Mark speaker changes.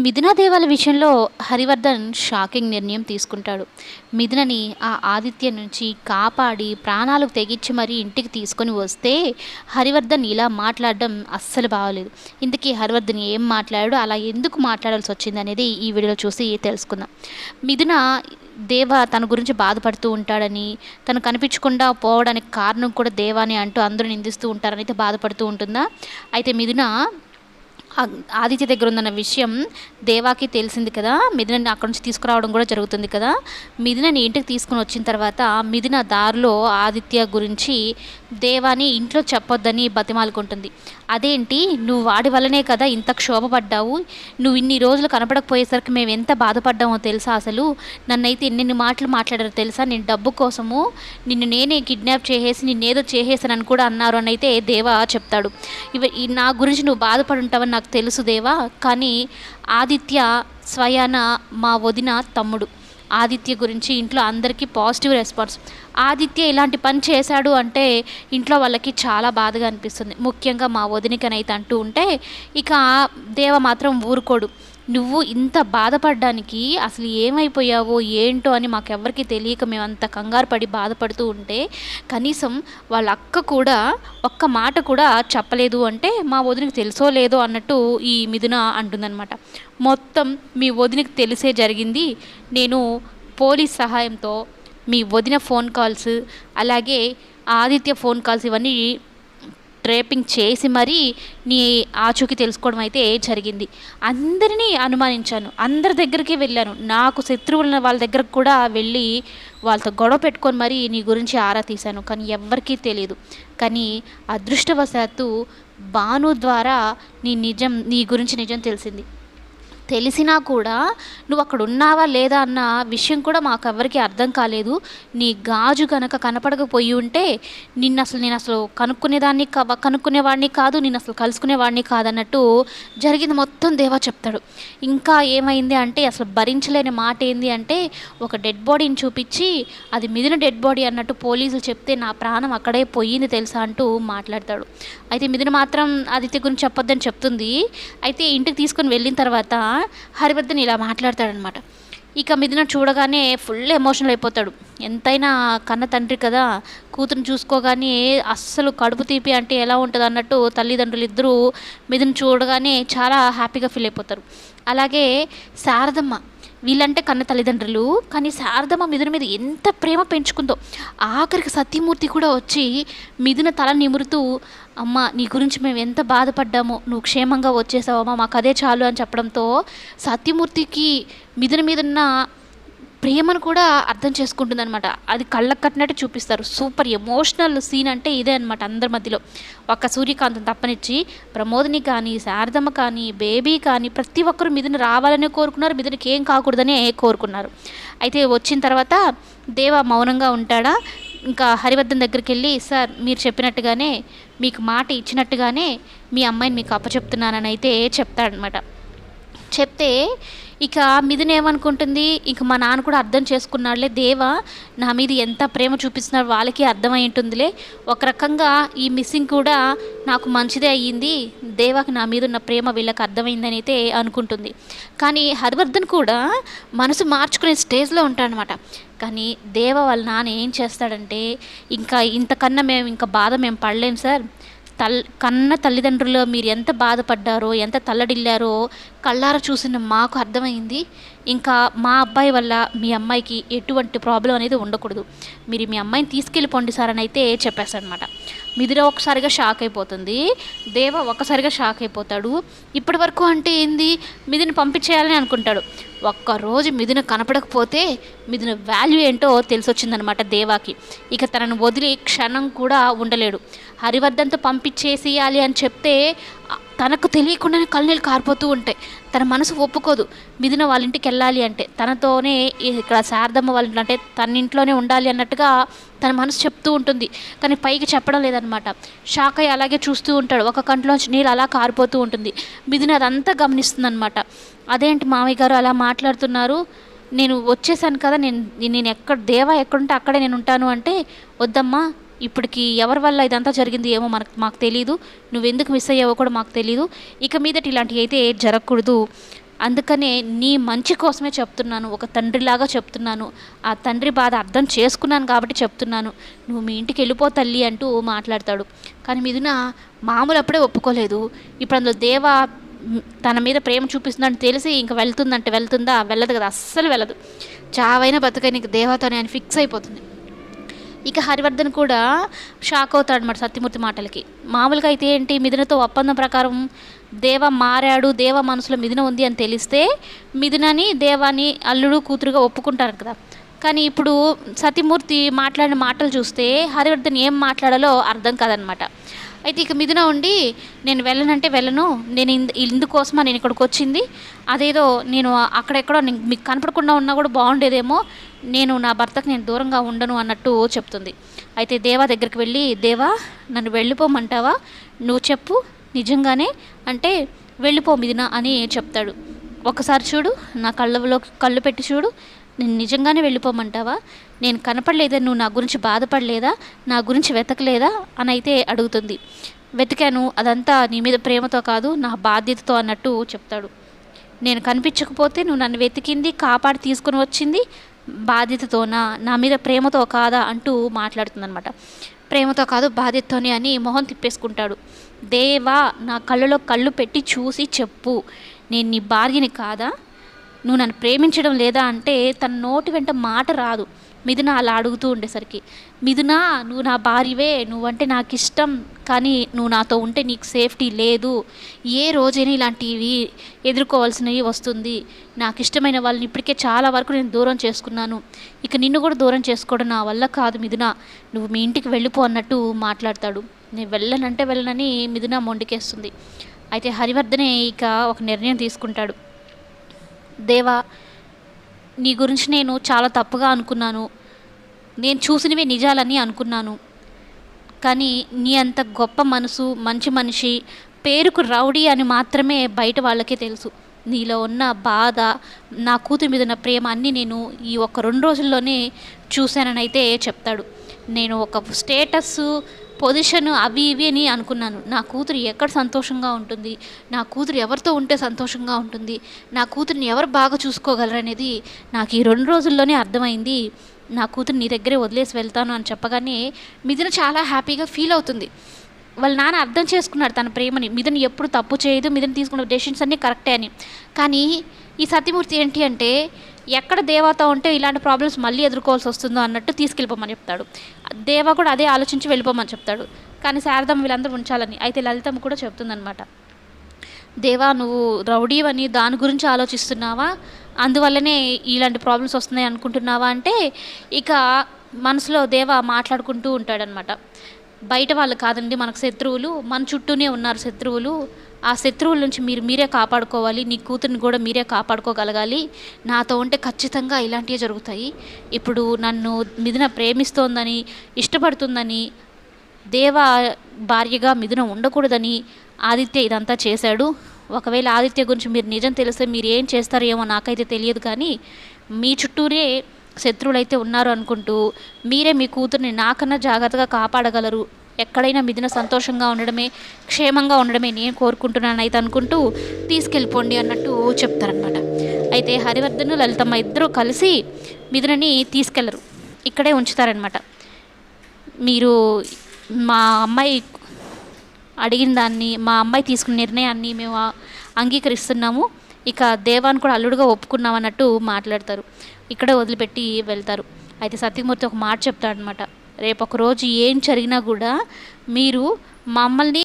Speaker 1: మిథునాదేవాల విషయంలో హరివర్ధన్ షాకింగ్ నిర్ణయం తీసుకుంటాడు. మిథునని ఆ ఆదిత్య నుంచి కాపాడి ప్రాణాలు తెగించి మరీ ఇంటికి తీసుకొని వస్తే హరివర్ధన్ ఇలా మాట్లాడడం అస్సలు బాగోలేదు. ఇంతకీ హరివర్ధన్ ఏం మాట్లాడాడు అలా ఎందుకు మాట్లాడాల్సి వచ్చింది అనేది ఈ వీడియోలో చూసి తెలుసుకుందాం. మిథున దేవ తన గురించి బాధపడుతూ ఉంటాడని తను కనిపించకుండా పోవడానికి కారణం కూడా దేవాని అంటూ అందరూ నిందిస్తూ ఉంటారని అయితే బాధపడుతూ ఉంటుందా? అయితే మిథున ఆదిత్య దగ్గర ఉందన్న విషయం దేవాకి తెలిసింది కదా. మిథునని అక్కడి నుంచి తీసుకురావడం కూడా జరుగుతుంది కదా. మిథునని ఇంటికి తీసుకుని వచ్చిన తర్వాత మిథున దారిలో ఆదిత్య గురించి దేవాని ఇంట్లో చెప్పొద్దని బతిమాలుకుంటుంది. అదేంటి? నువ్వు వాడి వల్లనే కదా ఇంత క్షోభపడ్డావు? నువ్వు ఇన్ని రోజులు కనపడకపోయేసరికి మేము ఎంత బాధపడ్డామో తెలుసా అసలు? నన్నైతే ఎన్నెన్ని మాటలు మాట్లాడారో తెలుసా? నేను డబ్బు కోసము నిన్ను నేనే కిడ్నాప్ చేసేసి నిన్నేదో చేసేసానని కూడా అన్నారు అని అయితే దేవా చెప్తాడు. ఇవ నా గురించి నువ్వు బాధపడి ఉంటావని నాకు తెలుసు దేవా కానీ ఆదిత్య స్వయాన మా వదిన తమ్ముడు. ఆదిత్య గురించి ఇంట్లో అందరికీ పాజిటివ్ రెస్పాన్స్. ఆదిత్య ఇలాంటి పని చేశాడు అంటే ఇంట్లో వాళ్ళకి చాలా బాధగా అనిపిస్తుంది. ముఖ్యంగా మా వదినికనైతే అంటూ ఉంటే ఇక దేవ మాత్రం ఊరుకోడు. నువ్వు ఇంత బాధపడడానికి అసలు ఏమైపోయావో ఏంటో అని మాకెవ్వరికి తెలియక మేము అంత కంగారు పడి బాధపడుతూ ఉంటే కనీసం వాళ్ళ అక్క కూడా ఒక్క మాట కూడా చెప్పలేదు అంటే మా వదినకి తెలుసో లేదో అన్నట్టు ఈ మిథున అంటుందన్నమాట. మొత్తం మీ వదినకి తెలిసే జరిగింది. నేను పోలీస్ సహాయంతో మీ వదిన ఫోన్ కాల్స్ అలాగే ఆదిత్య ఫోన్ కాల్స్ ఇవన్నీ ట్రేపింగ్ చేసి మరీ నీ ఆచూకీ తెలుసుకోవడం అయితే జరిగింది. అందరినీ అనుమానించాను. అందరి దగ్గరికి వెళ్ళాను. నాకు శత్రువుల వాళ్ళ దగ్గరకు కూడా వెళ్ళి వాళ్ళతో గొడవ పెట్టుకొని మరీ నీ గురించి ఆరా తీశాను. కానీ ఎవ్వరికీ తెలియదు కానీ అదృష్టవశాత్తు భాను ద్వారా నీ నిజం నీ గురించి నిజం తెలిసింది. తెలిసినా కూడా నువ్వు అక్కడ ఉన్నావా లేదా అన్న విషయం కూడా మాకు ఎవరికి అర్థం కాలేదు. నీ గాజు కనుక కనపడకపోయి ఉంటే నిన్ను అసలు నేను అసలు కనుక్కునేదాన్ని కనుక్కునేవాడిని కాదు నేను అసలు కలుసుకునేవాడిని కాదన్నట్టు జరిగింది మొత్తం దేవా చెప్తాడు. ఇంకా ఏమైంది అంటే అసలు భరించలేని మాట ఏంది అంటే ఒక డెడ్ బాడీని చూపించి అది మిదిన డెడ్ బాడీ అన్నట్టు పోలీసులు చెప్తే నా ప్రాణం అక్కడే పోయింది తెలుసా అంటూ మాట్లాడతాడు. అయితే మిదిన మాత్రం ఆదిత్య గురించి చెప్పొద్దని చెప్తుంది. అయితే ఇంటికి తీసుకొని వెళ్ళిన తర్వాత హరివర్ధన్ ఇలా మాట్లాడతాడనమాట. ఇక మిథున చూడగానే ఫుల్ ఎమోషనల్ అయిపోతాడు. ఎంతైనా కన్న తండ్రి కదా కూతురుని చూసుకోగానే అస్సలు కడుపు తీపి అంటే ఎలా ఉంటుంది అన్నట్టు తల్లిదండ్రులు ఇద్దరూ మిథున చూడగానే చాలా హ్యాపీగా ఫీల్ అయిపోతారు. అలాగే శారదమ్మ వీళ్ళంటే కన్న తల్లిదండ్రులు కానీ శారదమ్మ మిథున మీద ఎంత ప్రేమ పెంచుకుందో. ఆఖరికి సత్యమూర్తి కూడా వచ్చి మిథున తల నిమురుతూ అమ్మ నీ గురించి మేము ఎంత బాధపడ్డామో నువ్వు క్షేమంగా వచ్చేసావమ్మా మాకు అదే చాలు అని చెప్పడంతో సత్యమూర్తికి మిథున మీదున్న ప్రేమను కూడా అర్థం చేసుకుంటుందన్నమాట. అది కళ్ళకు కట్టినట్టు చూపిస్తారు. సూపర్ ఎమోషనల్ సీన్ అంటే ఇదే అనమాట అందరి మధ్యలో. ఒక్క సూర్యకాంతం తప్పనిచ్చి ప్రమోదిని కానీ శారదమ్మ కానీ బేబీ కానీ ప్రతి ఒక్కరు మిథున రావాలనే కోరుకున్నారు. మిథునకి ఏం కాకూడదనే కోరుకున్నారు. అయితే వచ్చిన తర్వాత దేవ మౌనంగా ఉంటాడా? ఇంకా హరివర్ధన్ దగ్గరికి వెళ్ళి సార్ మీరు చెప్పినట్టుగానే మీకు మాట ఇచ్చినట్టుగానే మీ అమ్మాయిని మీకు అప్పచెప్తున్నానని అయితే చెప్తాడనమాట. చెప్తే ఇక మిథున ఏమనుకుంటుంది? ఇక మా నాన్న కూడా అర్థం చేసుకున్నాడులే దేవా నా మీద ఎంత ప్రేమ చూపిస్తున్నాడు వాళ్ళకి అర్థమై ఉంటుందిలే. ఒక రకంగా ఈ మిస్సింగ్ కూడా నాకు మంచిదే అయ్యింది. దేవాకి నా మీద ఉన్న ప్రేమ వీళ్ళకి అర్థమైందని అయితే అనుకుంటుంది. కానీ హరివర్ధన్ కూడా మనసు మార్చుకునే స్టేజ్లో ఉంటాడనమాట. కానీ దేవ వాళ్ళ నాన్న ఏం చేస్తాడంటే ఇంకా ఇంతకన్నా మేము ఇంకా బాధ మేము పడలేం సార్. తల్ కన్న తల్లిదండ్రులు మీరు ఎంత బాధపడ్డారో ఎంత తల్లడిల్లారో కళ్ళార చూసిన మాకు అర్థమైంది. ఇంకా మా అబ్బాయి వల్ల మీ అమ్మాయికి ఎటువంటి ప్రాబ్లం అనేది ఉండకూడదు. మీరు మీ అమ్మాయిని తీసుకెళ్ళిపోండి సార్ అని అయితే చెప్పేస్తారనమాట మిదిర ఒకసారిగా షాక్ అయిపోతుంది. దేవ ఒకసారిగా షాక్ అయిపోతాడు. ఇప్పటి వరకు అంటే ఏంది? మిదిని పంపించేయాలని అనుకుంటాడు. ఒక్కరోజు మిథున కనపడకపోతే మిథున వాల్యూ ఏంటో తెలిసొచ్చిందనమాట దేవాకి. ఇక తనను వదిలి క్షణం కూడా ఉండలేడు. హరివర్ధన్తో పంపించేసేయాలి అని చెప్తే తనకు తెలియకుండానే కళ్ళనీళ్ళు కారిపోతూ ఉంటాయి. తన మనసు ఒప్పుకోదు. మిథున వాళ్ళ ఇంటికి వెళ్ళాలి అంటే తనతోనే ఇక్కడ శారదమ్మ వాళ్ళ ఇంట్లో అంటే తన ఇంట్లోనే ఉండాలి అన్నట్టుగా తన మనసు చెప్తూ ఉంటుంది. కానీ పైకి చెప్పడం లేదనమాట షాక్ అయ్యి అలాగే చూస్తూ ఉంటాడు. ఒక కంట్లోంచి నీళ్ళు అలా కారిపోతూ ఉంటుంది. మిథున అదంతా గమనిస్తుందన్నమాట. అదేంటి మామయ్య గారు అలా మాట్లాడుతున్నారు? నేను వచ్చేసాను కదా. నేను నేను ఎక్కడ దేవా ఎక్కడుంటే అక్కడే నేను ఉంటాను అంటే వద్దమ్మా. ఇప్పటికి ఎవరి వల్ల ఇదంతా జరిగింది ఏమో మనకు మాకు తెలియదు నువ్వెందుకు మిస్ అయ్యావో కూడా మాకు తెలియదు ఇక మీదట ఇలాంటివి అయితే జరగకూడదు. అందుకనే నీ మంచి కోసమే చెప్తున్నాను. ఒక తండ్రిలాగా చెప్తున్నాను. ఆ తండ్రి బాధ అర్థం చేసుకున్నాను కాబట్టి చెప్తున్నాను. నువ్వు మీ ఇంటికి వెళ్ళిపో తల్లి అంటూ మాట్లాడతాడు. కానీ మిథున మామూలు అప్పుడే ఒప్పుకోలేదు. ఇప్పుడు అందులో దేవ తన మీద ప్రేమ చూపిస్తుందని తెలిసి ఇంక వెళ్తుందంటే వెళ్తుందా? వెళ్ళదు కదా. అస్సలు వెళ్ళదు. చావైనా బతుకని ఇంక దేవతోనే అని ఫిక్స్ అయిపోతుంది. ఇక హరివర్ధన్ కూడా షాక్ అవుతాడు సత్యమూర్తి మాటలకి. మామూలుగా అయితే ఏంటి మిథునతో ఒప్పందం ప్రకారం దేవ మారాడు దేవ మనసులో మిథున ఉంది అని తెలిస్తే మిథునని దేవాని అల్లుడు కూతురుగా ఒప్పుకుంటారు కదా. కానీ ఇప్పుడు సత్యమూర్తి మాట్లాడిన మాటలు చూస్తే హరివర్ధన్ ఏం మాట్లాడాలో అర్థం కాదనమాట అయితే ఇక మిథున ఉండి నేను వెళ్ళనంటే వెళ్ళను. నేను ఇందు ఇందుకోసమా నేను ఇక్కడికి వచ్చింది. అదేదో నేను అక్కడెక్కడో మీకు కనపడకుండా ఉన్నా కూడా బాగుండేదేమో. నేను నా భర్తకు నేను దూరంగా ఉండను అన్నట్టు చెప్తుంది. అయితే దేవా దగ్గరికి వెళ్ళి దేవా నన్ను వెళ్ళిపోమంటావా? నువ్వు చెప్పు నిజంగానే? అంటే వెళ్ళిపో మిథున అని చెప్తాడు. ఒకసారి చూడు నా కళ్ళలో కళ్ళు పెట్టి చూడు. నేను నిజంగానే వెళ్ళిపోమంటావా? నేను కనపడలేదా? నువ్వు నా గురించి బాధపడలేదా? నా గురించి వెతకలేదా? అని అయితే అడుగుతుంది. వెతికాను అదంతా నీ మీద ప్రేమతో కాదు నా బాధ్యతతో అన్నట్టు చెప్తాడు. నేను కనిపించకపోతే నువ్వు నన్ను వెతికింది కాపాడి తీసుకుని వచ్చింది బాధ్యతతోనా? నా మీద ప్రేమతో కాదా? అంటూ మాట్లాడుతుందనమాట ప్రేమతో కాదు బాధ్యతతోనే అని మొహం తిప్పేసుకుంటాడు. దేవా నా కళ్ళలో కళ్ళు పెట్టి చూసి చెప్పు. నేను నీ భార్యని కాదా? నువ్వు నన్ను ప్రేమించడం లేదా అంటే తన నోటి వెంట మాట రాదు. మిథున అలా అడుగుతూ ఉండేసరికి మిథున నువ్వు నా భార్యవే నువ్వంటే నాకు ఇష్టం కానీ నువ్వు నాతో ఉంటే నీకు సేఫ్టీ లేదు. ఏ రోజైనా ఇలాంటివి ఎదుర్కోవాల్సినవి వస్తుంది. నాకు ఇష్టమైన వాళ్ళని ఇప్పటికే చాలా వరకు నేను దూరం చేసుకున్నాను. ఇక నిన్ను కూడా దూరం చేసుకోవడం నా వల్ల కాదు మిథున. నువ్వు మీ ఇంటికి వెళ్ళిపో అన్నట్టు మాట్లాడతాడు. నేను వెళ్ళనంటే వెళ్ళనని మిథున మొండికేస్తుంది. అయితే హరివర్ధనే ఇక ఒక నిర్ణయం తీసుకుంటాడు. దేవా నీ గురించి నేను చాలా తప్పుగా అనుకున్నాను. నేను చూసినవే నిజాలని అనుకున్నాను. కానీ నీ అంత గొప్ప మనసు మంచి మనిషి పేరుకు రౌడీ అని మాత్రమే బయట వాళ్ళకే తెలుసు. నీలో ఉన్న బాధ నా కూతురి మీద ఉన్న ప్రేమ అన్నీ నేను ఈ ఒక్క రెండు రోజుల్లోనే చూశానని అయితే చెప్తాడు. నేను ఒక స్టేటస్ పొజిషన్ అవి ఇవి అని అనుకున్నాను. నా కూతురు ఎక్కడ సంతోషంగా ఉంటుంది? నా కూతురు ఎవరితో ఉంటే సంతోషంగా ఉంటుంది? నా కూతురిని ఎవరు బాగా చూసుకోగలరు అనేది నాకు ఈ రెండు రోజుల్లోనే అర్థమైంది. నా కూతురు నీ దగ్గరే వదిలేసి వెళ్తాను అని చెప్పగానే మిథున చాలా హ్యాపీగా ఫీల్ అవుతుంది. వాళ్ళ నాన్న అర్థం చేసుకున్నాడు తన ప్రేమని. మిథున ఎప్పుడు తప్పు చేయదు. మిథున తీసుకున్న డెసిషన్స్ అన్నీ కరెక్టే అని. కానీ ఈ సత్యమూర్తి ఏంటి అంటే ఎక్కడ దేవత ఉంటే ఇలాంటి ప్రాబ్లమ్స్ మళ్ళీ ఎదుర్కోవాల్సి వస్తుందో అన్నట్టు తీసుకెళ్ళిపోమని చెప్తాడు. దేవ కూడా అదే ఆలోచించి వెళ్ళిపోమని చెప్తాడు. కానీ శారదమ్మ వీళ్ళందరూ ఉంచాలని. అయితే లలితమ్మ కూడా చెప్తుందనమాట దేవా నువ్వు రౌడీవని దాని గురించి ఆలోచిస్తున్నావా? అందువల్లనే ఇలాంటి ప్రాబ్లమ్స్ వస్తున్నాయి అనుకుంటున్నావా అంటే ఇక మనసులో దేవ మాట్లాడుకుంటూ ఉంటాడనమాట బయట వాళ్ళు కాదండి మనకు శత్రువులు. మన చుట్టూనే ఉన్నారు శత్రువులు. ఆ శత్రువుల నుంచి మీరు మీరే కాపాడుకోవాలి నీ కూతురిని కూడా మీరే కాపాడుకోగలగాలి. నాతో ఉంటే ఖచ్చితంగా ఇలాంటివే జరుగుతాయి. ఇప్పుడు నన్ను మిథున ప్రేమిస్తోందని ఇష్టపడుతుందని దేవ భార్యగా మిథున ఉండకూడదని ఆదిత్య ఇదంతా చేశాడు. ఒకవేళ ఆదిత్య గురించి మీరు నిజం తెలిస్తే మీరు ఏం చేస్తారో ఏమో నాకైతే తెలియదు కానీ మీ చుట్టూరే శత్రువులు అయితే ఉన్నారు అనుకుంటూ మీరే మీ కూతుర్ని నాకన్నా జాగ్రత్తగా కాపాడగలరు. ఎక్కడైనా మిథున సంతోషంగా ఉండడమే క్షేమంగా ఉండడమే నేను కోరుకుంటున్నాను అయితే అనుకుంటూ తీసుకెళ్ళిపోండి అన్నట్టు చెప్తారనమాట అయితే హరివర్ధన్ లలితమ్మ ఇద్దరూ కలిసి మిథునని తీసుకెళ్ళరు. ఇక్కడే ఉంచుతారనమాట మీరు మా అమ్మాయి అడిగిన దాన్ని మా అమ్మాయి తీసుకున్న నిర్ణయాన్ని మేము అంగీకరిస్తున్నాము. ఇక దేవాన్ని కూడా అల్లుడుగా ఒప్పుకున్నాం అన్నట్టు మాట్లాడతారు. ఇక్కడే వదిలిపెట్టి వెళ్తారు. అయితే సత్యమూర్తి ఒక మాట చెప్తాడనమాట రేపు ఏం జరిగినా కూడా మీరు మమ్మల్ని